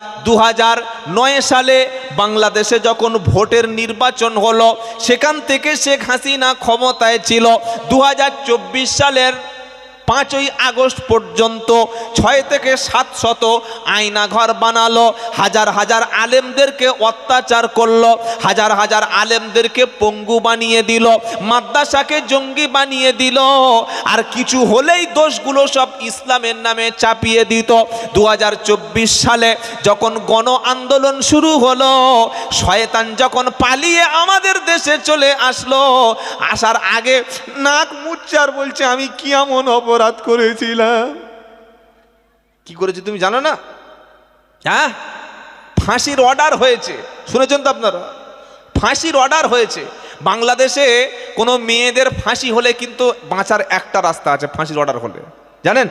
দু নয় সালে বাংলাদেশে যখন ভোটের নির্বাচন হলো, সেখান থেকে শেখ হাসিনা ক্ষমতায় ছিল। দু হাজার চব্বিশ সালের পাঁচই আগস্ট পর্যন্ত ছয় থেকে সাত শত আয়নাঘর বানালো, হাজার হাজার আলেমদেরকে অত্যাচার করল, হাজার হাজার আলেমদেরকে পঙ্গু বানিয়ে দিল, মাদ্রাসাকে জঙ্গি বানিয়ে দিল, আর কিছু হলেই দোষগুলো সব ইসলামের নামে চাপিয়ে দিত। দু হাজার চব্বিশ সালে যখন গণ আন্দোলন শুরু হলো, শয়তান যখন পালিয়ে আমাদের দেশে চলে আসলো, আসার আগে নাক মুচ্চার বলছে, আমি কি এমন করেছিলাম। কি করেছি তুমি জানো না? হ্যাঁ? ফাঁসির অর্ডার হয়েছে। শুনেছেন তো আপনারা? ফাঁসির অর্ডার হয়েছে। বাংলাদেশে কোনো মেয়েদের ফাঁসি হলে কিন্তু বাঁচার একটা রাস্তা আছে ফাঁসির অর্ডার হলে। জানেন?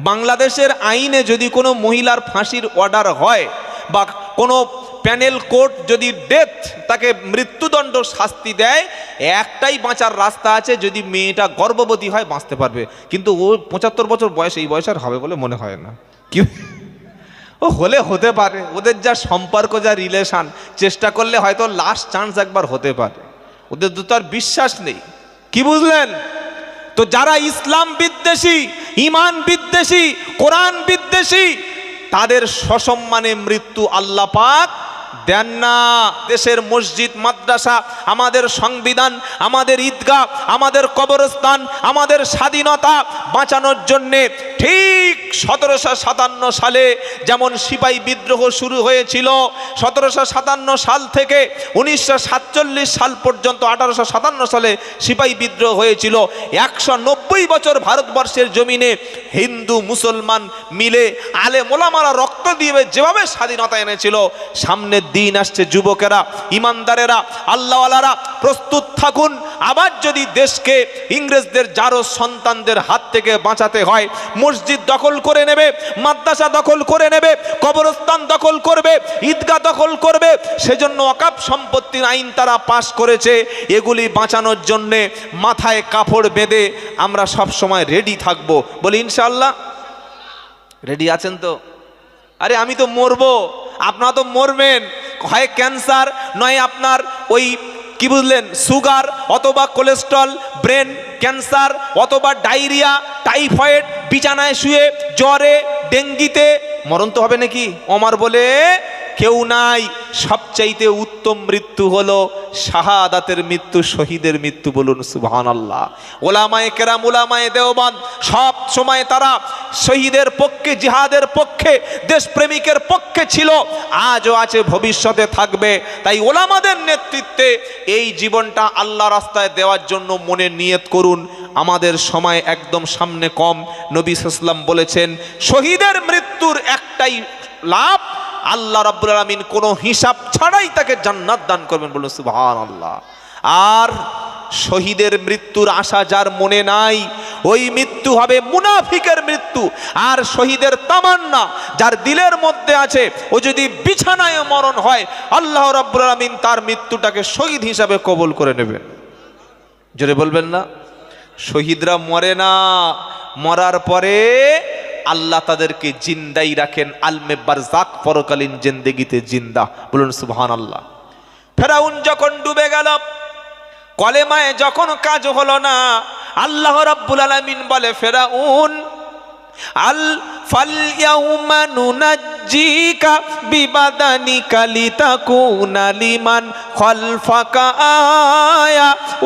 বাংলাদেশের আইনে যদি কোনো মহিলার ফাঁসির অর্ডার হয় বা কোনো প্যানেল কোর্ট যদি ডেথ, তাকে মৃত্যুদণ্ড শাস্তি দেয়, একটাই বাঁচার রাস্তা আছে, যদি মেয়েটা গর্ভবতী হয়, বাঁচতে পারবে। কিন্তু ও পঁচাত্তর বছর বয়স, এই বয়স আর হবে বলে মনে হয় না। কি? ও হলে হতে পারে, ওদের যা সম্পর্ক, যা রিলেশন চেষ্টা করলে হয়তো লাস্ট চান্স একবার হতে পারে। ওদের তো তার বিশ্বাস নেই। কি বুঝলেন? তো যারা ইসলাম বিদ্বেষী ইমান বিদ্বেষী, কোরআন বিদ্বেষী, তাদের সসম্মানে মৃত্যু আল্লাহ পাক দেন না। দেশের মসজিদ, মাদ্রাসা, আমাদের সংবিধান, আমাদের ঈদগাহ, আমাদের কবরস্থান, আমাদের স্বাধীনতা বাঁচানোর জন্যে ঠিক সতেরোশো সাতান্ন সালে যেমন সিপাহী বিদ্রোহ শুরু হয়েছিল, সতেরোশো সাতান্ন সাল থেকে উনিশশো সাত সাতচল্লিশ সাল পর্যন্ত আঠারোশো সাতান্ন সালে সিপাহি বিদ্রোহ হয়েছিল। একশো নব্বই বছর ভারতবর্ষের জমিনে হিন্দু, মুসলমান মিলে আলে মোলামারা রক্ত দিয়ে যেভাবে স্বাধীনতা এনেছিল, সামনের দিন আসছে যুবকেরা, ইমানদারেরা, আল্লাহওয়ালারা প্রস্তুত থাকুন। আবার যদি দেশকে ইংরেজদের যারো সন্তানদের হাত থেকে বাঁচাতে হয়, মসজিদ দখল করে নেবে, মাদ্রাসা দখল করে নেবে, কবরস্থান দখল করবে, ঈদগাহ দখল করবে, সেজন্য অকাপ সম্পত্তির আইন তারা পাশ করেছে। এগুলি বাঁচানোর জন্যে মাথায় কাপড় বেঁধে আমরা সব সময় রেডি থাকব। বলি ইনশাল্লাহ রেডি আছেন তো? আরে, আমি তো মরবো। আপনারা তো মরবেন। হয় ক্যান্সার নয় আপনার ওই কি বুঝলেন? সুগার অথবা কোলেস্ট্রল, ব্রেন, ক্যান্সার অথবা ডায়রিয়া, টাইফয়েড, বিছানায় শুয়ে, জ্বরে, ডেঙ্গিতে, মরণ তো হবে নাকি? অমার বলে কেউ নাই। সবচাইতে উত্তম মৃত্যু হলো শাহাদাতের মৃত্যু, শহীদের মৃত্যু বলুন সুবহান আল্লাহ ওলামায়ে কেরাম, ওলামায়ে দেওবান সব সময় তারা শহীদের পক্ষে, জিহাদের পক্ষে, দেশপ্রেমিকের পক্ষে ছিল, আজও আছে, ভবিষ্যতে থাকবে। তাই ওলামাদের নেতৃত্বে এই জীবনটা আল্লাহ রাস্তায় দেওয়ার জন্য মনে নিয়ত করুন। আমাদের সময় একদম সামনে কম। নবী সাল্লাম বলেছেন, শহীদের মৃত্যুর একটাই লাভ আল্লাহ রাব্বুল আলামিন কোনো হিসাব ছাড়াই তাকে জান্নাত দান করবেন বলুন সুবহান আল্লাহ আর শহীদের মৃত্যুর আশা যার মনে নাই, ওই মৃত্যু হবে মুনাফিকের মৃত্যু। আর শহীদের তামান্না যার দিলের মধ্যে আছে, ও যদি বিছানায় মরণ হয়, আল্লাহ রাব্বুল আলামিন তার মৃত্যুটাকে শহীদ হিসাবে কবুল করে নেবেন। জোরে বলবেন না? শহীদরা মরে না, মরার পরে আল্লাহ তাদেরকে জিন্দাই রাখেন, আলমে বারজাক পরকালীন জিন্দেগিতে জিন্দা। বলুন সুবহান আল্লাহ ফেরাউন যখন ডুবে গেল, কলেমায় যখন কাজ হলো না, আল্লাহ রাব্বুল আলামিন বলে, ফেরাউন আল ফালইয়াউমা নুনাজ্জিকা বিবাদানিকা লিতাকুনা লিমান খালফাকা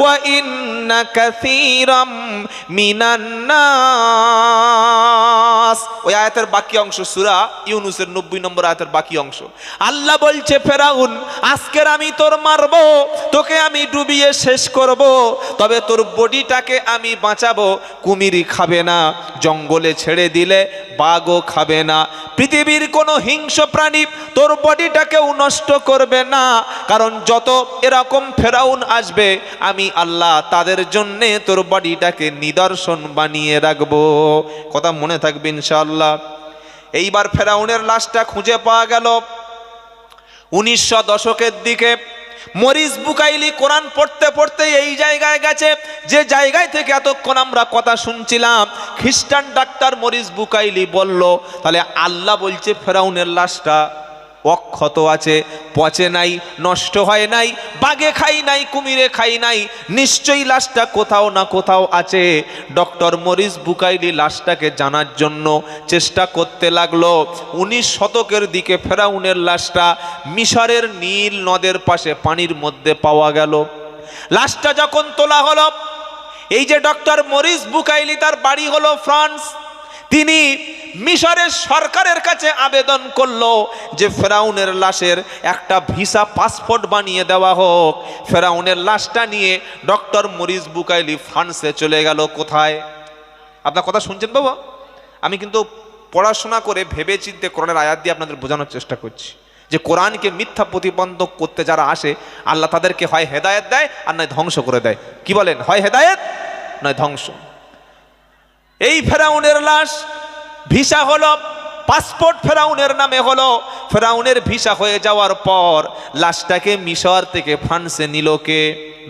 ওয়া ইন্না বাকি অংশ, সূরা ইউনুসের 90 নম্বর আয়াতের বাকি অংশ। আল্লাহ বলছে, ফেরাউন, আজকের আমি তোর মারবো, তোকে আমি ডুবিয়ে শেষ করব, তবে তোর বডিটাকে আমি বাঁচাবো, কুমিরি খাবে না, জঙ্গলে ছেড়ে দিলে বাঘও খাবে না। পৃথিবীর কোনো হিংস্র প্রাণী তোর বডিটাকেও নষ্ট করবে না। কারণ যত এরকম ফেরাউন আসবে, আমি আল্লাহ তাদের জন্যে তোর বডিটাকে নিদর্শন বানিয়ে রাখব। কথা মনে থাকবে ইনশাআল্লাহ। এইবার ফেরাউনের লাশটা খুঁজে পাওয়া গেল। উনিশশো দশকের দিকে মরিস বুকাইলি কোরআন পড়তে পড়তে এই জায়গায় গেছে। যে জায়গায় থেকে এতক্ষণ আমরা কথা শুনছিলাম, খ্রিস্টান ডাক্তার মরিস বুকাইলি বলল, তাহলে আল্লাহ বলছে ফেরাউনের লাশটা। অক্ষত আছে, পচে নাই, নষ্ট হয় নাই, বাগে খাই নাই, কুমিরে খাই নাই, নিশ্চয়ই লাশটা কোথাও না কোথাও আছে। ডক্টর মরিস বুকাইলি লাশটাকে জানার জন্য চেষ্টা করতে লাগল। উনিশ শতকের দিকে ফেরাউনের লাশটা মিশরের নীল নদের পাশে পানির মধ্যে পাওয়া গেল। লাশটা যখন তোলা হলো, এই যে ডক্টর মরিস বুকাইলি তার বাড়ি হলো ফ্রান্স। তিনি মিশরের সরকারের কাছে আবেদন করল যে ফেরাউনের লাশের একটা ভিসা পাসপোর্ট বানিয়ে দেওয়া হোক। ফেরাউনের লাশটা নিয়ে ডক্টর মরিস বুকাইলি ফ্রান্সে চলে গেল কোথায়? আপনার কথা শুনছেন বাবা? আমি কিন্তু পড়াশোনা করে ভেবে চিনতে কোরআনের আয়াত দিয়ে আপনাদের বোঝানোর চেষ্টা করছি যে কোরআনকে মিথ্যা প্রতিবন্ধক করতে যারা আসে, আল্লাহ তাদেরকে হয় হেদায়ত দেয় আর নয় ধ্বংস করে দেয়। কি বলেন? হয় হেদায়েত নয় ধ্বংস? এই ফেরাউনের লাশ, ভিসা হলো, পাসপোর্ট ফেরাউনের নামে হলো। ফেরাউনের ভিসা হয়ে যাওয়ার পর লাশটাকে মিশর থেকে ফ্রান্সে নিল কে?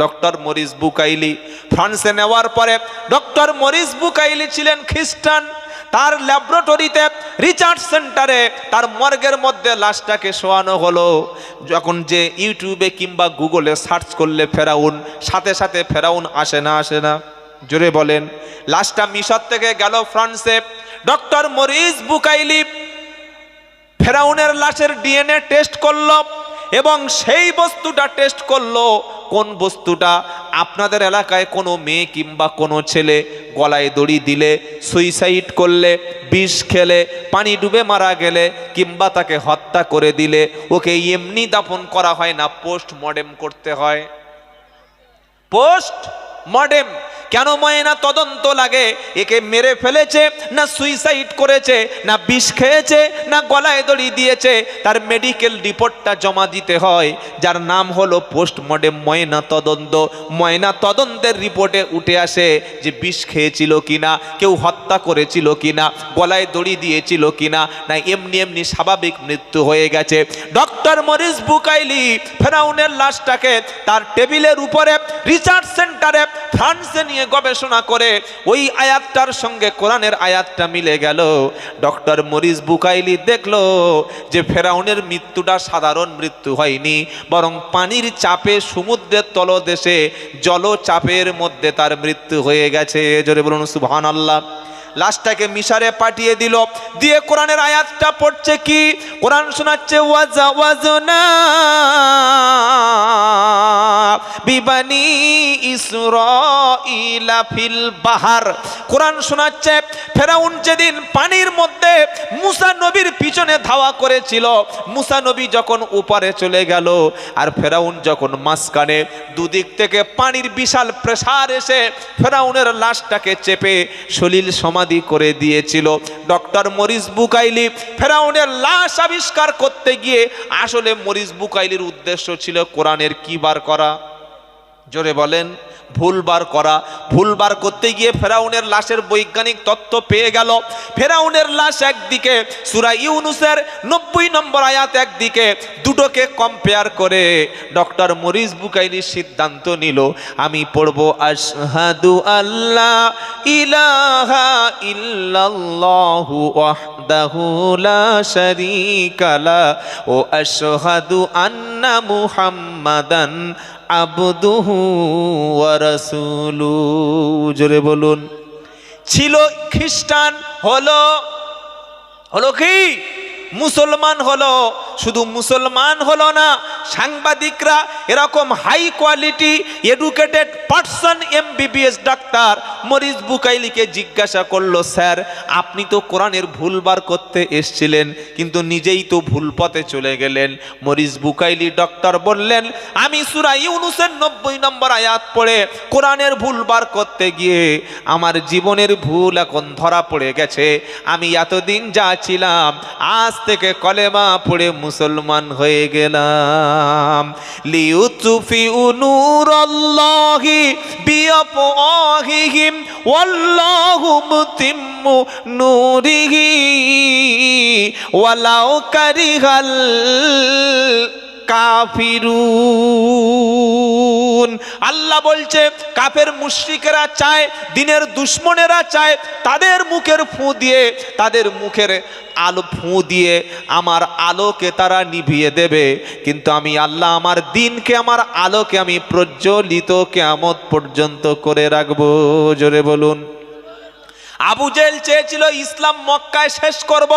Doctor Morris Bucaille. ফ্রান্সে নেওয়ার পরে ডক্টর মরিস বুকাইলি ছিলেন খ্রিস্টান। তার ল্যাবরেটরিতে, রিসার্চ সেন্টারে তার মর্গের মধ্যে লাশটাকে শোয়ানো হলো। যখন যে ইউটিউবে কিংবা গুগলে সার্চ করলে ফেরাউন, সাথে সাথে ফেরাউন আসে না আসে না। জোরে বলেন, লাশটা মিশর থেকে গেল ফ্রান্সে। ডক্টর মরিস বুকাইলি ফেরাউনের লাশের ডিএনএ টেস্ট করল এবং সেই বস্তুটা টেস্ট করল। কোন বস্তুটা? আপনাদের এলাকায় কোনো মেয়ে কিংবা কোনো ছেলে গলায় দড়ি দিলে, সুইসাইড করলে, বিষ খেলে, পানি ডুবে মারা গেলে কিংবা তাকে হত্যা করে দিলে, ওকে এমনি দাফন করা হয় না পোস্ট মডেম করতে হয়। পোস্ট মর্টেম কেন ময়না তদন্ত লাগে? একে মেরে ফেলেছে, না সুইসাইড করেছে, না বিষ খেয়েছে, না গলায় দড়ি দিয়েছে। তার মেডিকেল রিপোর্টটা জমা দিতে হয়, যার নাম হলো পোস্টমর্টেম ময়না তদন্ত। ময়না তদন্তের রিপোর্টে উঠে আসে যে বিষ খেয়েছিল কিনা, কেউ হত্যা করেছিল কিনা, গলায় দড়ি দিয়েছিল কিনা, না এমনি এমনি স্বাভাবিক মৃত্যু হয়ে গেছে। ডক্টর মরিস বুকাইলি ফেরাউনের লাশটাকে তার টেবিলের উপরে রিসার্চ সেন্টারে ফ্রান্সে নিয়ে গবেষণা করে ওই আয়াতটার সঙ্গে কোরআনের আয়াতটা মিলে গেল। ডক্টর মরিস বুকাইলি দেখল যে ফেরাউনের মৃত্যুটা সাধারণ মৃত্যু হয়নি, বরং পানির চাপে সমুদ্রের তলদেশে জলচাপের মধ্যে তার মৃত্যু হয়ে গেছে। জোরে বলুন সুবহান আল্লাহ লাশটাকে মিশারে পাঠিয়ে দিল। দিয়ে কোরআনের আয়াতটা পড়ছে কি? কোরআন শোনাচ্ছে, ওয়াজা, ওয়াজনা বিবানি ইসরাইলা ফিল বাহার। কোরআন শোনাচ্ছে, ফেরাউন যেদিন পানির মধ্যে মুসা নবীর পিছনে ধাওয়া করেছিল। মুসা নবী যখন উপরে চলে গেল আর ফেরাউন যখন মাঝখানে দুদিক থেকে পানির বিশাল প্রেসার এসে ফেরাউনের লাশটাকে চেপে সলিল সমাধি করে দিয়েছিল। ডক্টর মরিস বুকাইলি ফেরাউনের লাশ আবিষ্কার করতে গিয়ে আসলে মরিস বুকাইলির উদ্দেশ্য ছিল কোরআনের কি বার করা। জোরে বলেন ভুলবার করা। ভুলবার করতে গিয়ে ফেরাউনের লাশের বৈজ্ঞানিক তথ্য পেয়ে গেল। ফেরাউনের লাশ একদিকে, সুরা ইউনুসের নব্বই নম্বর আয়াত একদিকে, দুটোকে কম্পেয়ার করে। ডক্টর মরিস বুকাইনি সিদ্ধান্ত নিল, আমি পড়ব, আশহাদু আল্লাহ ইলাহা ইল্লাল্লাহু ওয়াহদাহু লা শারীকা লা ও আশহাদু আন্না মুহাম্মাদান আবদুহু ওয়ারাসুলু জোরে বলুন। ছিল খ্রিস্টান হলো হলো কি? মুসলমান হলো। শুধু মুসলমান হলো না, সাংবাদিকরা এরকম high quality educated person MBBS doctor Maurice বুকাইলিকে জিজ্ঞাসা করল, স্যার, আপনি তো কোরআনের ভুলবার করতে এসছিলেন, কিন্তু নিজেই তো ভুল পথে চলে গেলেন। মরিস বুকাইলি ডক্টর বললেন, আমি সুরা ইউনুসের নব্বই নম্বর আয়াত পড়ে কোরআনের ভুলবার করতে গিয়ে আমার জীবনের ভুল এখন ধরা পড়ে গেছে। আমি এতদিন যা ছিলাম, আজ থেকে কলেমা পড়ে মুসলমান হয়ে গেলাম। লিউতুফি উনুর আল্লাহি বিয়াফওয়াহিহিম ওয়াল্লাহু মুতিম্মু নূরিহি ওয়ালাউ কারিহাল কাফিরুন। আল্লাহ বলছে, কাফের মুশরিকেরা চায়, দিনের দুশ্মনেরা চায়, তাদের মুখের ফু দিয়ে, তাদের মুখের আলো ফু দিয়ে আমার আলোকে তারা নিভিয়ে দেবে। কিন্তু আমি আল্লাহ আমার দিনকে, আমার আলোকে আমি প্রজ্বলিত কেয়ামত পর্যন্ত করে রাখব। জোরে বলুন। আবু জেল চেয়েছিল, ইসলাম মক্কায় শেষ করব,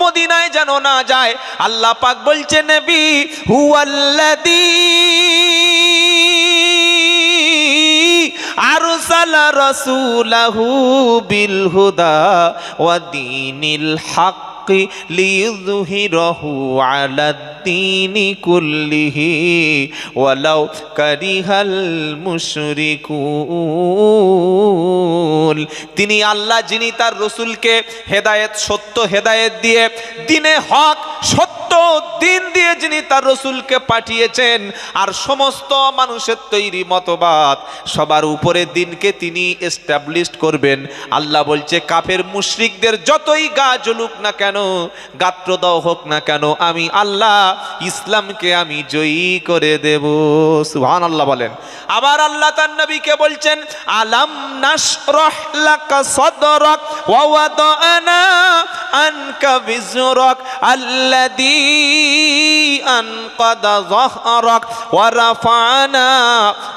মদিনায় যেন না যায়। আল্লাহ পাক বলছে, নেবি হুয়াল্লাদি আরসালা রাসূলাহু বিল হুদা ওয়া দীনিল হক। লিযুহিরাহু আলাদ-দীনি কুল্লিহি ওয়ালাউ কারিহাল মুশরিকুন তিনি আল্লাহ যিনি তার রসুলকে হেদায়েত, সত্য হেদায়েত দিয়ে দিনে হক, সত্য দিন দিয়ে যিনি তার রসুলকে পাঠিয়েছেন, আর সমস্ত মানুষের তৈরি মতবাদ সবার উপরে দিনকে তিনি এস্টাবলিশ করবেন। আল্লাহ বলছে, কাফের মুশরিকদের যতই গা জ্বলুক না কেন, গাত্রদাহ হোক না কেন, আমি আল্লাহ ইসলামকে আমি জয়ী করে দেব। সুহান আল্লাহ বলেন। আবার আল্লাহ তার নবীকে বলছেন, আলাম নাশরাহ লাকা সাদরাক আনকা বিজরাক আল্লাযী আনকাদা যাহরাক ওয়া রাফানা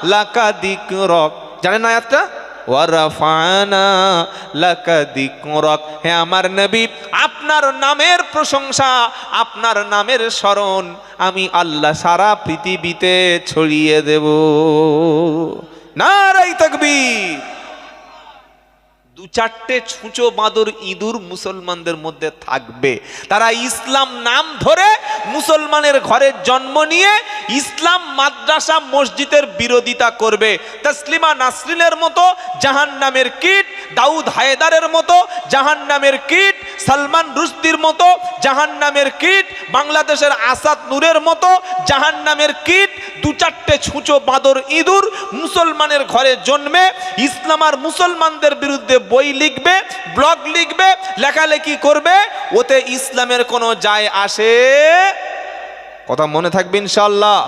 লাকা যিকরাক জানেন আয়াতটা? ওয়ারাফানা লাকা যিকরাক হে আমার নবী, আপনার নামের প্রশংসা, আপনার নামের স্মরণ আমি আল্লাহ সারা পৃথিবীতে ছড়িয়ে দেব। নারাই তাকবীর। দু চারটে ছুঁচো বাঁদর ইঁদুর মুসলমানদের মধ্যে থাকবে। তারা ইসলাম নাম ধরে মুসলমানের ঘরে জন্ম নিয়ে ইসলাম মাদ্রাসা মসজিদের বিরোধিতা করবে। তসলিমা নাসরিনের মতো জাহান নামের কীট, দাউদ হায়দারের মতো জাহান নামের কীট, সালমান রুশদির মতো জাহান নামের কীট, বাংলাদেশের আসাদ নূরের মতো জাহান নামের কীট, দু চারটে ছুঁচো বাঁদর ইঁদুর মুসলমানের ঘরে জন্মে ইসলাম আর মুসলমানদের বিরুদ্ধে বই লিখবে ব্লগ লিখবে, লেখালেখি করবে, ওতে ইসলামের কোনো যায় আসে? কথা মনে থাকবে ইনশাল্লাহ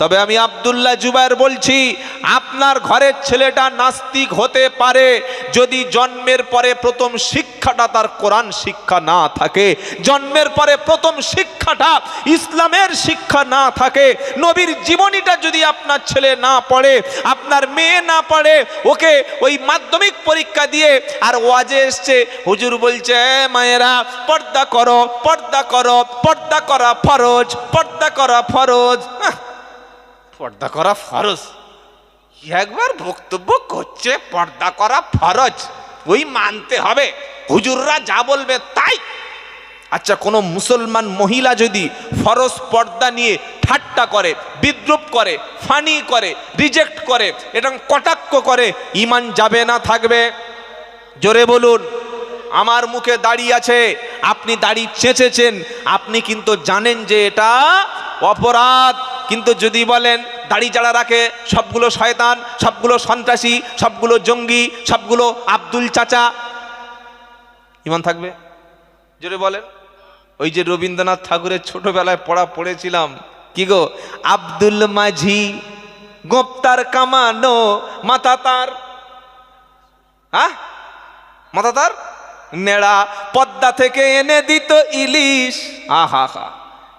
তবে আমি আবদুল্লাহ জুবাইর বলছি আপনার ঘরের ছেলেটা নাস্তিক হতে পারে যদি জন্মের পরে প্রথম শিক্ষাটা তার কোরআন শিক্ষা না থাকে, জন্মের পরে প্রথম শিক্ষাটা ইসলামের শিক্ষা না থাকে, নবীর জীবনীটা যদি আপনার ছেলে না পড়ে, আপনার মেয়ে না পড়ে, ওকে ওই মাধ্যমিক পরীক্ষা দিয়ে আর ওয়াজে এসছে, হুজুর বলছে, "এ মায়েরা, পর্দা করো পর্দা করো, পর্দা করা ফরজ, পর্দা করা ফরজ। পর্দা করা ফরজ। একবার বক্তব্য করছে, পর্দা করা ফরজ। ওই মানতে হবে। হুজুররা যা বলবে তাই। আচ্ছা কোনো মুসলমান মহিলা যদি ফরজ পর্দা নিয়ে ঠাট্টা করে, বিদ্রুপ করে, ফানি করে, রিজেক্ট করে, এবং কটাক্ষ করে, ইমান যাবে না, থাকবে? জোরে বলুন, আমার মুখে দাড়ি আছে, আপনি দাড়ি চেঁচেছেন, আপনি কিন্তু জানেন যে এটা অপরাধ। কিন্তু যদি বলেন দাড়ি যারা রাখে, সবগুলো শয়তান, সবগুলো সন্ত্রাসী, সবগুলো জঙ্গি, সবগুলো আব্দুল চাচা। ইমান থাকবে? জোরে বলেন। ওই যে রবীন্দ্রনাথ ঠাকুরের ছোটবেলায় পড়া পড়েছিলাম। কি গো? আব্দুল মাঝি, গোপ্তার কামানো, মাথা তার। হ্যাঁ? মাথা তার? নেড়া পদ্মা থেকে এনে দিত ইলিশ। আহা হা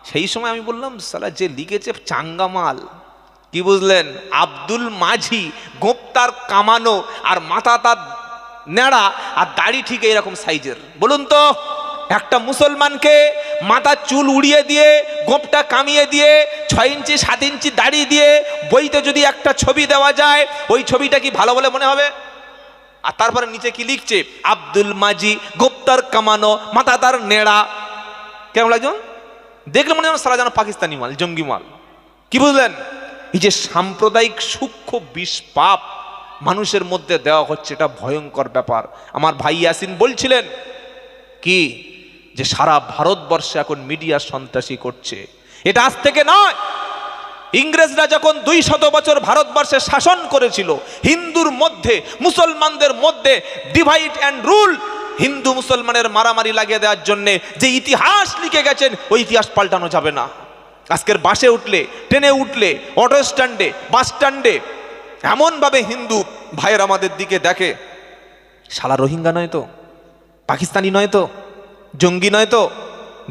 সেই সময় আমি বললাম, সালা যে লিখেছে চাঙ্গামাল। কি বুঝলেন? আব্দুল মাঝি, গোপ্তার কামানো আর মাথা তার নেড়া আর দাড়ি ঠিক এরকম সাইজের। বলুন তো, একটা মুসলমানকে মাথার চুল উড়িয়ে দিয়ে, গোপটা কামিয়ে দিয়ে, ছয় ইঞ্চি, সাত ইঞ্চি দাড়ি দিয়ে বইতে যদি একটা ছবি দেওয়া যায়, ওই ছবিটা কি ভালো বলে মনে হবে? আর তারপরে নিচে কি লিখছে? আব্দুল মাজি গোপ্তার কামানো, মাথা তার নেড়া কেমন লাগছে? দেখলে মনে হয় সারা যেন পাকিস্তানি মাল, জঙ্গি মাল। কি বুঝলেন? এই যে সাম্প্রদায়িক সূক্ষ্ম বিষ পাপ মানুষের মধ্যে দেওয়া হচ্ছে, এটা ভয়ঙ্কর ব্যাপার। আমার ভাই ইয়াসিন বলছিলেন কি, যে সারা ভারতবর্ষে এখন মিডিয়া সন্ত্রাসী করছে। এটা আজ থেকে নয়। ইংরেজরা যখন দুই শত বছর ভারতবর্ষে শাসন করেছিল, হিন্দুর মধ্যে, মুসলমানদের মধ্যে ডিভাইড অ্যান্ড রুল হিন্দু মুসলমানের মারামারি লাগিয়ে দেওয়ার জন্যে যে ইতিহাস লিখে গেছেন, ওই ইতিহাস পাল্টানো যাবে না। আজকের বাসে উঠলে, ট্রেনে উঠলে অটো স্ট্যান্ডে বাস স্ট্যান্ডে এমনভাবে হিন্দু ভাইয়ের আমাদের দিকে দেখে। শালা রোহিঙ্গা নয় তো? পাকিস্তানি নয় তো? জঙ্গি নয় তো?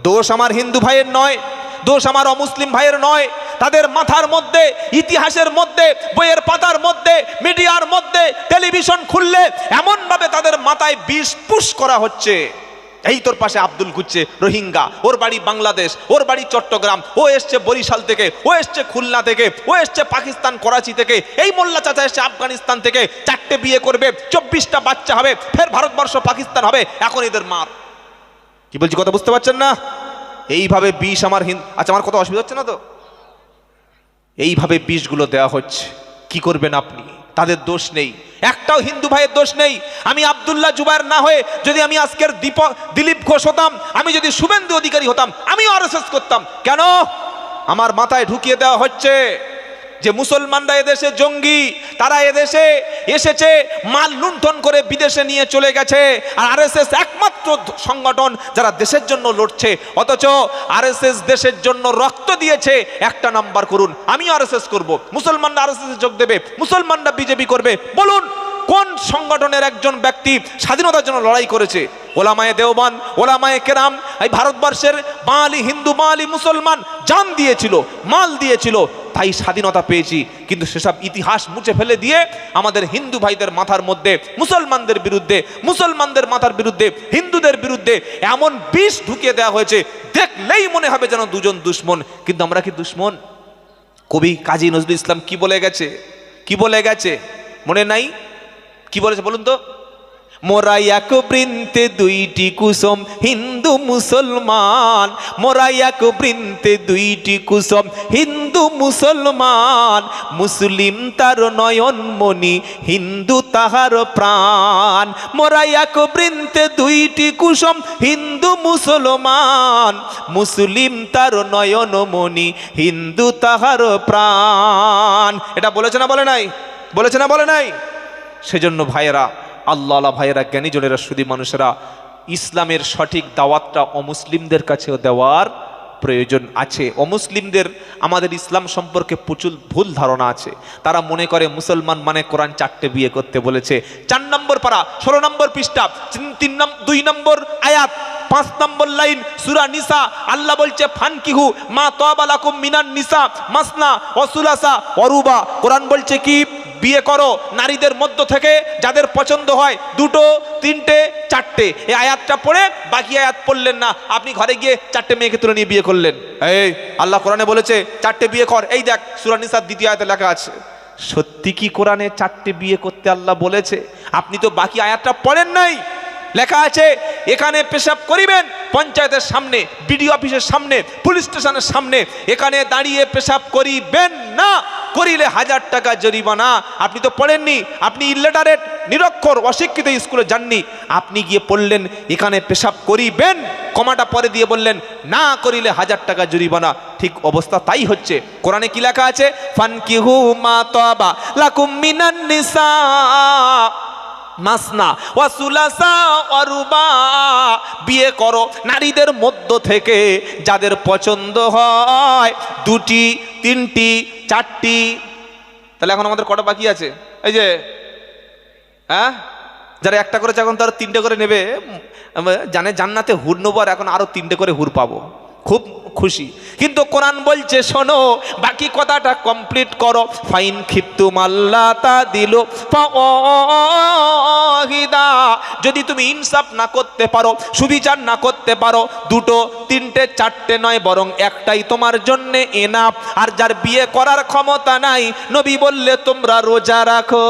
দোষ আমার হিন্দু ভাইয়ের নয়, দোষ আমার অমুসলিম ভাইয়ের নয়। তাদের মাথার মধ্যে, ইতিহাসের মধ্যে, বইয়ের পাতার মধ্যে, মিডিয়ার মধ্যে, টেলিভিশন খুললে এমনভাবে তাদের মাথায় বিষ পুশ করা হচ্ছে। এই তোর পাশে আব্দুল ঘুরছে রোহিঙ্গা। ওর বাড়ি বাংলাদেশ, ওর বাড়ি চট্টগ্রাম, ও এসছে বরিশাল থেকে, ও এসছে খুলনা থেকে, ও এসছে পাকিস্তান, করাচি থেকে। এই মোল্লা চাচা এসছে আফগানিস্তান থেকে, চারটে বিয়ে করবে, চব্বিশটা বাচ্চা হবে, ফের ভারতবর্ষ পাকিস্তান হবে, এখন এদের মার। কি বলছি কথা বুঝতে পারছেন না? এইভাবে বিষ আমার হিন্দ আচ্ছা আমার কত অসুবিধা হচ্ছে না তো? এইভাবে বিষগুলো দেওয়া হচ্ছে। কি করবেন আপনি? তাদের দোষ নেই। একটাও হিন্দু ভাইয়ের দোষ নেই। আমি আব্দুল্লাহ জুবায়ের না হয়ে যদি আমি আজকের দীপ, দিলীপ ঘোষ হতাম, আমি যদি শুভেন্দু অধিকারী হতাম আমি আরএসএস করতাম। কেন? আমার মাথায় ঢুকিয়ে দেওয়া হচ্ছে। যে মুসলমানরা এদেশে জঙ্গি, তারা এদেশে এসেছে, মাল লুণ্ঠন করে বিদেশে নিয়ে চলে গেছে। আর আরএসএস একমাত্র সংগঠন যারা দেশের জন্য লড়ছে, অথচ আরএসএস দেশের জন্য রক্ত দিয়েছে, একটা নাম্বার করুন। আমি আরএসএস করব। মুসলমানরা আরএসএস যোগ দেবে, মুসলমানরা বিজেপি করবে। বলুন, কোন সংগঠনের একজন ব্যক্তি স্বাধীনতার জন্য লড়াই করেছে? ওলামায়ে দেওবান ওলামায়ে কেরাম, এই ভারতবর্ষের বাঙালি হিন্দু বাঙালি মুসলমান জান দিয়েছিল, মাল দিয়েছিল, তাই স্বাধীনতা পেয়েছি। কিন্তু সেসব ইতিহাস মুছে ফেলে দিয়ে আমাদের হিন্দু ভাইদের মাথার মধ্যে, মুসলমানদের বিরুদ্ধে, মুসলমানদের মাথার বিরুদ্ধে, হিন্দুদের বিরুদ্ধে এমন বিষ ঢুকিয়ে দেওয়া হয়েছে, দেখলেই মনে হবে যেন দুজন দুশ্মন। কিন্তু আমরা কি দুশ্মন? কবি কাজী নজরুল ইসলাম কি বলে গেছে? কি বলে গেছে? মনে নাই? কি বলেছে বলুন তো? মোরা এক বৃন্তে দুইটি কুসুম, হিন্দু মুসলমান। মোরা এক বৃন্তে দুইটি কুসুম, হিন্দু মুসলমান। মুসলিম তার নয়ন মণি, হিন্দু তাহার প্রাণ। মোরা এক বৃন্তে দুইটি কুসুম, হিন্দু মুসলমান। মুসলিম তার নয়ন মণি, হিন্দু তাহার প্রাণ। এটা বলেছে না বলে নাই? বলেছে না বলে নাই? সেজন্য ভাইয়েরা আল্লাহ আল্লাহ ভাইয়েরা জ্ঞানীজনেরা সুদী মানুষেরা, ইসলামের সঠিক দাওয়াতটা অমুসলিমদের কাছেও দেওয়ার প্রয়োজন আছে। অমুসলিমদের, আমাদের ইসলাম সম্পর্কে প্রচুর ভুল ধারণা আছে। তারা মনে করে মুসলমান মানে কোরআন চারটে বিয়ে করতে বলেছে। চার নম্বর পারা, ষোলো নম্বর পৃষ্ঠা, তিন- দুই নম্বর আয়াত, পাঁচ নম্বর লাইন, সুরা নিসা, আল্লাহ বলছে, ফানকিহু মা তোয়াবালাকুম মিনান নিসা, মাসনা অসুলাসা অরুবা কোরআন বলছে কি? বিয়ে করো নারীদের মধ্য থেকে যাদের পছন্দ হয় দুটো, তিনটে, চারটে। এই আয়াতটা পড়ে বাকি আয়াত পড়লেন না। আপনি ঘরে গিয়ে চারটে মেয়েকে তুলে নিয়ে বিয়ে করলেন। এই, আল্লাহ কোরআনে বলেছে, চারটে বিয়ে কর। এই দেখ সুরানিসার দ্বিতীয় আয়াতে লেখা আছে, সত্যি কি কোরআনে চারটে বিয়ে করতে আল্লাহ বলেছে? আপনি তো বাকি আয়াতটা পড়েন নাই। লেখা আছে, এখানে পেশাব করিবেন, পঞ্চায়েতের সামনে, বিডিও অফিসের সামনে, পুলিশ স্টেশনের সামনে, এখানে দাঁড়িয়ে পেশাব করিবেন না। করিলে হাজার টাকা জরিমানা। আপনি তো পড়েননি, আপনি ইলেটারেট নিরক্ষর, অশিক্ষিত স্কুলে যাননি। আপনি গিয়ে পড়লেন, এখানে পেশাব করিবেন। কমাটা পরে দিয়ে বললেন, না করিলে হাজার টাকা জরিমানা। ঠিক অবস্থা তাই হচ্ছে। কোরআনে কি লেখা আছে? ফানকিহু মা তাবা লাকুম মিনান নিসা। মাসনা ওয়াসুলাসা অরুবা বিয়ে করো। নারীদের মধ্য থেকে যাদের পছন্দ হয়, দুটি, তিনটি, চারটি। তাহলে এখন আমাদের কটা বাকি আছে? এই যে হ্যাঁ? যারা একটা করেছে এখন তারা তিনটে করে নেবে। জানে জান্নাতে হুর নেব আর এখন আরও তিনটে করে হুর পাবো। খুব খুশি। কিন্তু কোরআন বলছে, শোনো, বাকি কথাটা কমপ্লিট করো। ফাইন খিপ্তু মাল্লা তা দিল। যদি তুমি ইনসাফ না করতে পারো, সুবিচার না করতে পারো, দুটো, তিনটে, চারটে নয়, বরং একটাই তোমার জন্যে এনাফ আর যার বিয়ে করার ক্ষমতা নাই, নবী বললে, তোমরা রোজা রাখো।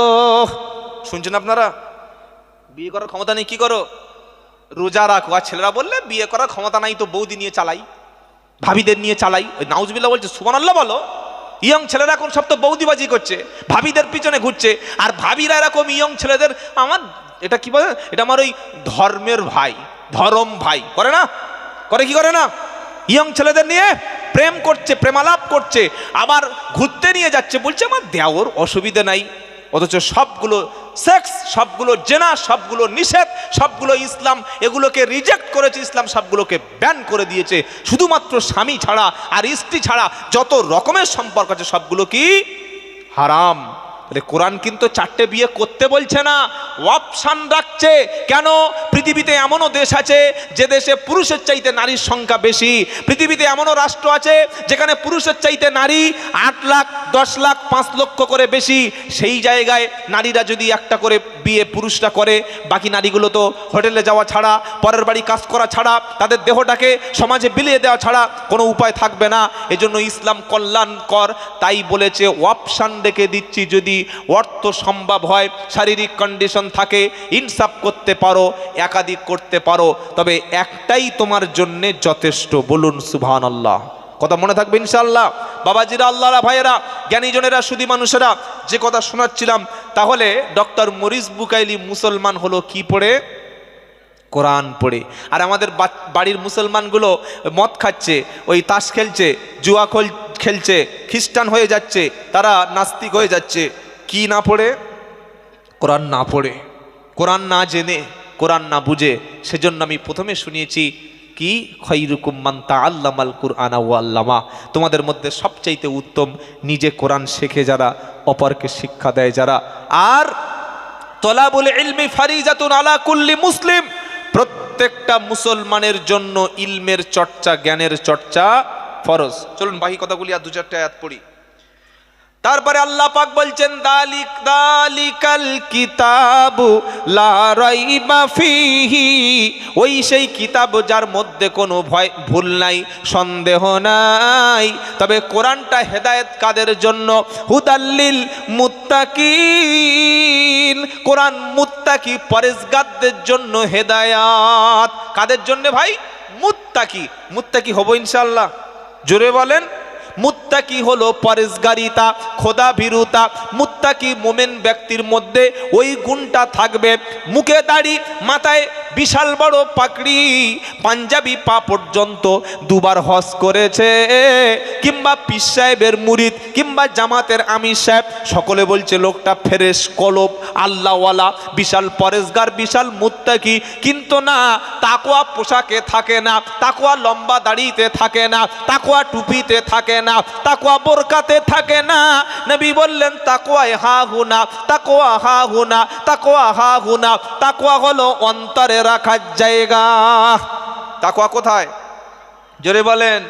শুনছেন আপনারা? বিয়ে করার ক্ষমতা নেই, কি করো? রোজা রাখো। আর ছেলেরা বললে, বিয়ে করার ক্ষমতা নাই তো বৌদি নিয়ে চালাই। ভাবিদের নিয়ে চালাই। ওই নাউজবিল্লা বলছে সুমান আল্লাহ বলো। ইয়ং ছেলেরা এখন সব তো বৌদিবাজি করছে। ভাবিদের পিছনে ঘুরছে। আর ভাবিরা এরকম ইয়ং ছেলেদের, আমার এটা কি বলে? এটা আমার ওই ধর্মের ভাই, ধরম ভাই। করে না? করে কি করে না? ইয়ং ছেলেদের নিয়ে প্রেম করছে, প্রেমালাপ করছে, আবার ঘুরতে নিয়ে যাচ্ছে। বলছে, আমার দেওয়ার অসুবিধে নাই। অথচ সবগুলো সেক্স, সবগুলো জেনা, সবগুলো নিষেধ, সবগুলো ইসলাম, এগুলোকে রিজেক্ট করেছে ইসলাম, সবগুলোকে ব্যান করে দিয়েছে। শুধুমাত্র স্বামী ছাড়া আর স্ত্রী ছাড়া যত রকমের সম্পর্ক আছে, সবগুলো কি? হারাম। তাহলে কোরআন কিন্তু চারটে বিয়ে করতে বলছে না অপশান রাখছে। কেন? পৃথিবীতে এমনও দেশ আছে যে দেশে পুরুষের চাইতে নারীর সংখ্যা বেশি। পৃথিবীতে এমনও রাষ্ট্র আছে যেখানে পুরুষের চাইতে নারী আট লাখ, দশ লাখ, পাঁচ লক্ষ করে বেশি। সেই জায়গায় নারীরা যদি একটা করে বিয়ে পুরুষরা করে, বাকি নারীগুলো তো হোটেলে যাওয়া ছাড়া, পরের বাড়ি কাজ করা ছাড়া, তাদের দেহটাকে সমাজে বিলিয়ে দেওয়া ছাড়া কোনো উপায় থাকবে না। এজন্য ইসলাম কল্যাণকর, তাই বলেছে অপশান রেখে দিচ্ছি, যদি অর্থ সম্ভব হয়, শারীরিক কন্ডিশন থাকে ইনসাফ করতে পারো, একাধিক করতে পারো। তবে একটাই তোমার জন্যে যথেষ্ট, বলুন সুবহান আল্লাহ কথা মনে থাকবে ইনশাল্লাহ বাবাজিরা, আল্লাহরা, ভাইয়েরা জ্ঞানীজনেরা সুদী মানুষেরা, যে কথা শোনাচ্ছিলাম, তাহলে ডক্টর মরিস বুকাইলি মুসলমান হলো কি পড়ে? কোরআন পড়ে। আর আমাদের বাড়ির মুসলমানগুলো মদ খাচ্ছে, ওই তাস খেলছে, জুয়া খোল- খেলছে, খ্রিস্টান হয়ে যাচ্ছে, তারা নাস্তিক হয়ে যাচ্ছে। কি না পড়ে? কোরআন না পড়ে। কোরআন না জেনে, কোরআন না বুঝে, সেজন্য আমি প্রথমে শুনিয়েছি কি? খৈরুকুম মান্তা আল্লামাল কুরআনা ও আল্লামা। তোমাদের মধ্যে সবচাইতে উত্তম নিজে কোরআন শেখে যারা, অপরকে শিক্ষা দেয় যারা। আর তলাবুল ইলমি ফারিজাতুন আলা কুল্লি মুসলিম। প্রত্যেকটা মুসলমানের জন্য ইলমের চর্চা, জ্ঞানের চর্চা ফরজ। চলুন বাকি কথাগুলি আর দু চারটে আয়াত পড়ি। তারপরে আল্লাহ পাক বলছেন, দালিক, দালিকাল কিতাবু লা রাইবা ফিহি। ওই সেই কিতাব যার মধ্যে কোনো ভয়, ভুল নাই, সন্দেহ নাই। তবে কোরআনটা হেদায়েত কাদের জন্য? হুদাল্লিল মুত্তাকিন। কোরআন মুত্তাকি পরেশগারদের জন্য হেদায়াত। কাদের জন্য ভাই? মুত্তাকি। মুত্তাকি হব ইনশাল্লাহ জোরে বলেন। মুত্তাকি হলো পরেশগারিতা খোদা ভীরুতা মুত্তাকি মোমেন ব্যক্তির মধ্যে ওই গুণটা থাকবে। মুখে দাড়ি, মাথায় বিশাল বড় পাকড়ি পাঞ্জাবি পা পর্যন্ত দুবার হজ করেছে। কিংবা পিস সাহেবের মুরিদ, কিংবা জামাতের আমির সাহেব, সকলে বলছে, লোকটা ফেরেশ কলব, আল্লাহওয়ালা, বিশাল পরেশগার, বিশাল মুত্তাকি। কিন্তু না তাকোয়া পোশাকে থাকে না তাকোয়া লম্বা দাড়িতে থাকে না তাকোয়া টুপিতে থাকে না তাকোয়া বোরকাতে থাকে না। নবী বললেন তাকোয়ায় হা হুনা তাকোয়া হা হুনা তাকোয়া হা হুনা তাকোয়া হলো অন্তরে রাখার জায়গা। তাকোয়া কোথায়? জোরে বলেন,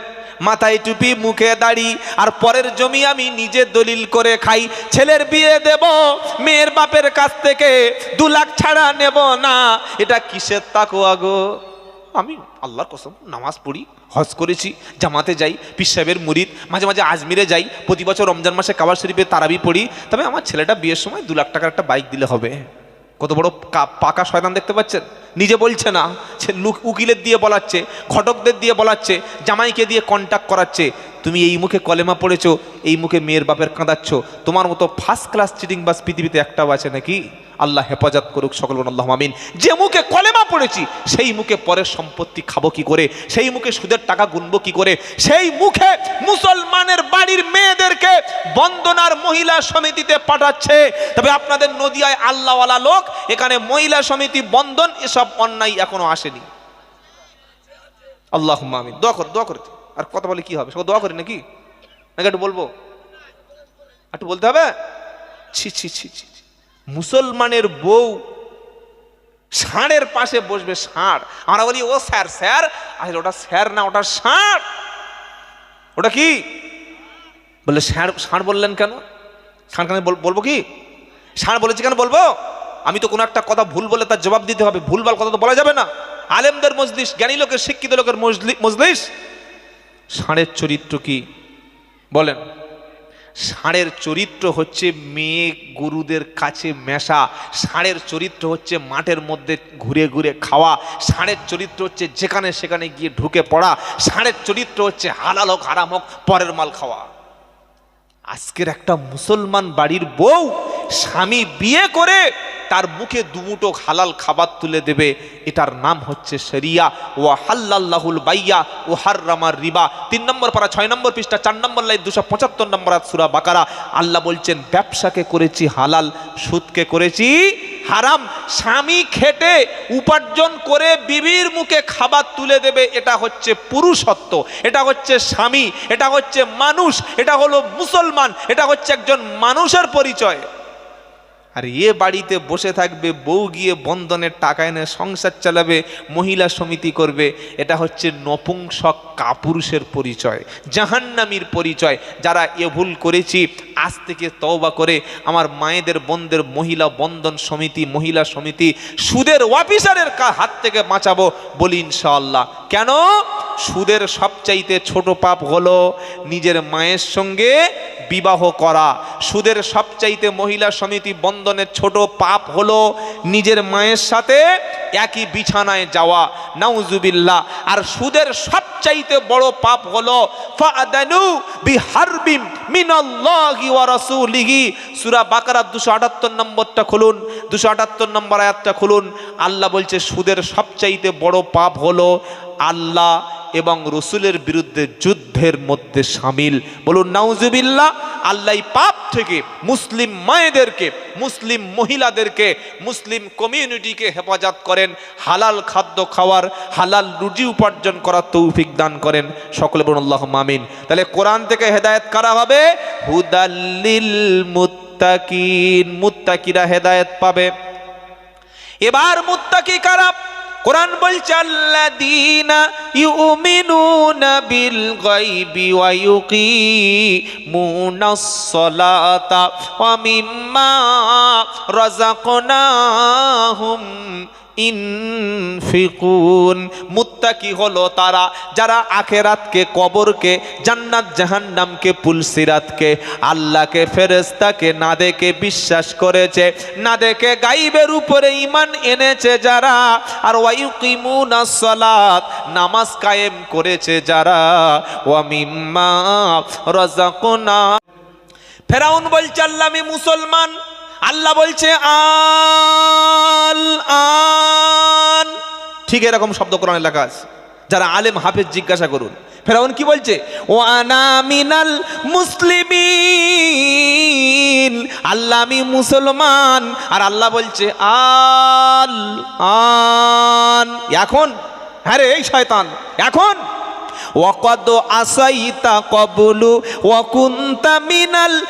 মাথায় টুপি, মুখে দাড়ি, আর পরের জমি আমি নিজে দলিল করে খাই। ছেলের বিয়ে দেব, মেয়ের বাপের কাছ থেকে দু লাখ ছাড়া নেব না। এটা কিসের তাকোয়া গো? আমি আল্লাহর কসম, নামাজ পড়ি, হজ করেছি, জামাতে যাই সাহেবের মুরিদ, মাঝে মাঝে আজমিরে যাই, প্রতি বছর রমজান মাসে কাবার শরীফে তারাবি পড়ি। তবে আমার ছেলেটা বিয়ের সময় দু লাখ টাকার একটা বাইক দিলে হবে। কত বড় পাকা শয়তান দেখতে পাচ্ছেন নিজে বলছে না, সে উকিলের দিয়ে বলাচ্ছে, ঘটকদের দিয়ে বলাচ্ছে, জামাইকে দিয়ে কন্ট্যাক্ট করাচ্ছে। তুমি এই মুখে কলেমা পড়েছো, এই মুখে মেয়ের বাপের কাঁদাচ্ছ, তোমার মতো ফার্স্ট ক্লাস চিটিং বাস পৃথিবীতে একটাও আছে নাকি? আল্লাহ হেফাজত করুক সকল আল্লাহ, আমিন। যে মুখে কলেমা পড়েছি, সেই মুখে পরের সম্পত্তি খাব কি করে? সেই মুখে সুদের টাকা গুনবো কি করে? সেই মুখে মুসলমানের বাড়ির মেয়েদেরকে বন্দনার মহিলা সমিতিতে পাঠাচ্ছে। তবে আপনাদের নদিয়ায় আল্লাহওয়ালা লোক, এখানে মহিলা সমিতি, বন্ধন, এসব অন্যায় এখনও আসেনি। আল্লাহ আমিন। দোয়া কর, দোয়া করে। আর কথা বলে কি হবে? সব দোয়া করি নাকি? নাকি একটু বলব? একটু বলতে হবে? ছি ছি ছি ছি। মুসলমানের বউ ষাঁড়ের পাশে বসবে ষাঁড়। আমরা বলি, ও স্যার স্যার। আসলে ওটা স্যার না, ওটা ষাঁড়। ওটা কি? বললে ষাঁড় ষাঁড় বললেন কেন? ষাঁড় কেন বল- বলব কি? ষাঁড় বলেছি কেন বলব? আমি তো কোনো একটা কথা ভুল বলে তার জবাব দিতে হবে। ভুলভাল কথা তো বলা যাবে না। আলেমদের মজলিস, জ্ঞানী লোকের, শিক্ষিত লোকের মজলি- মজলিস। ষাঁড়ের চরিত্র কি? বলেন। ষাঁড়ের চরিত্র হচ্ছে মেয়ে গরুদের কাছে মেশা। ষাঁড়ের চরিত্র হচ্ছে মাঠের মধ্যে ঘুরে ঘুরে খাওয়া। ষাঁড়ের চরিত্র হচ্ছে যেখানে সেখানে গিয়ে ঢুকে পড়া। ষাঁড়ের চরিত্র হচ্ছে হালাল হোক, হারাম হোক, পরের মাল খাওয়া। আজকের একটা মুসলমান বাড়ির বউ স্বামী বিয়ে করে তার মুখে দুমুটো হালাল খাবার তুলে দেবে। এটার নাম হচ্ছে শরিয়া। ও হাল্লাহুল বাইয়া ও হার্রামার রিবা। তিন নম্বর পারা, ছয় নম্বর পৃষ্ঠা, চার নম্বর লাইন, দুশো পঁচাত্তর নম্বর সূরা বাকারা। আল্লাহ বলছেন, ব্যবসাকে করেছি হালাল, সুদকে করেছি হারাম। স্বামী খেটে উপার্জন করে বিবির মুখে খাবার তুলে দেবে, এটা হচ্ছে পুরুষত্ব, এটা হচ্ছে স্বামী, এটা হচ্ছে মানুষ, এটা হলো মুসলমান, এটা হচ্ছে একজন মানুষের পরিচয়। আর এ বাড়িতে বসে থাকবে, বউ গিয়ে বন্ধনের টাকা এনে সংসার চালাবে, মহিলা সমিতি করবে। এটা হচ্ছে নপুংসক কাপুরুষের পরিচয়, জাহান্নামীর পরিচয়। যারা এ ভুল করেছি, আজ থেকে তওবা করে আমার মায়েদের বোনদের মহিলা বন্ধন সমিতি, মহিলা সমিতি, সুদের অফিসারের হাত থেকে বাঁচাবো বলি ইনশাআল্লাহ। কেন? সুদের সবচাইতে ছোট পাপ হলো নিজের মায়ের সঙ্গে বিবাহ করা। সুদের সবচাইতে মহিলা সমিতি বন্ধনের ছোট পাপ হলো নিজের মায়ের সাথে একই বিছানায় যাওয়া। নাউজুবিল্লাহ। আর সুদের সবচাইতে বড় পাপ হলো ফাদানু বিহারবিম মিনাল্লাহি ওয়া রাসূলিহি। সূরা বাকারা 278 নম্বরটা খুলুন 278 নম্বর আয়াতটা খুলুন। আল্লাহ বলছে, সুদের সবচাইতে বড় পাপ হলো আল্লাহ এবং রসুলের বিরুদ্ধে যুদ্ধের মধ্যে সামিল। বলুন, নাউজুবিল্লাহ, আল্লাহ পাপ থেকে মুসলিম মায়েদেরকে, মুসলিম মহিলাদেরকে, মুসলিম কমিউনিটিকে হেফাজত করেন, হালাল খাদ্য খাওয়ার, হালাল রুজি উপার্জন করার তৌফিক দান করেন। সকলে বলুন আল্লাহ মামিন তাহলে কোরআন থেকে হেদায়েত করা হবে? হুদাল্লিল মুত্তাকিন। মুত্তাকিরা হেদায়েত পাবে। এবার মুত্তাকি কারা? কোরআন বলছে, আল্লাযীনা ইউমিনুনা বিল গায়বি ওয়া ইউকিমুনাস সালাতা ওয়া মিম্মা রাযাকনাহুম ইনফিকুন। মুত্তাকি হলো তারা? যারা আখেরাতকে, কবরকে, জান্নাত, জাহান্নামকে, পুলসিরাতকে, আল্লাহকে ফেরেস্তাকে না দেখে বিশ্বাস করেছে না দেখে গাইবের উপরে ইমান এনেছে যারা, আর ওয়াইকিমুনা সালাত, নামাজ কায়েম করেছে যারা, ওয়া মিম্মা রাযাকনা। ফেরাউন বলছে, আল্লাহ, আমি মুসলমান। আল্লাহ বলছে, আল আন ঠিক এরকম শব্দ কোরআনে লেখা আছে। যারা আলেম, হাফেজ, জিজ্ঞাসা করুন। ফেরাউন কি বলছে? ও আনা মিনাল মুসলিমিন, আল্লাহ আমি মুসলমান। আর আল্লাহ বলছে, আল, আন। এখন? হ্যাঁ রে, এই শয়তান। এখন? ওয়াকাদ আসাইতা কবলু ওয়াকুন্তা মিনাল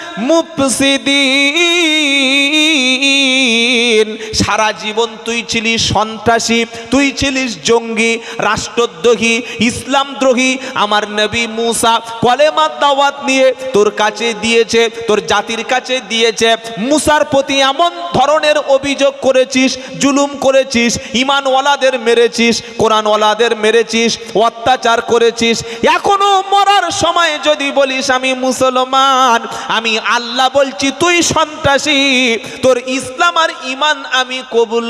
সারা জীবন তুই ছিলিস সন্ত্রাসী, তুই ছিলিস জঙ্গি, রাষ্ট্রদ্রোহী ইসলামদ্রোহী আমার নবী মুসা কলেমার দাওয়াত নিয়ে তোর কাছে দিয়েছে, তোর জাতির কাছে দিয়েছে। মুসার প্রতি এমন ধরনের অভিযোগ করেছিস, জুলুম করেছিস, ইমানওয়ালাদের মেরেছিস, কোরআনওয়ালাদের মেরেছিস, অত্যাচার করেছিস। এখনও মরার সময় যদি বলিস আমি মুসলমান, আমি আল্লাহ বলছি তুই সন্ত্রাসী, তোর ইসলাম আর ইমান আমি কবুল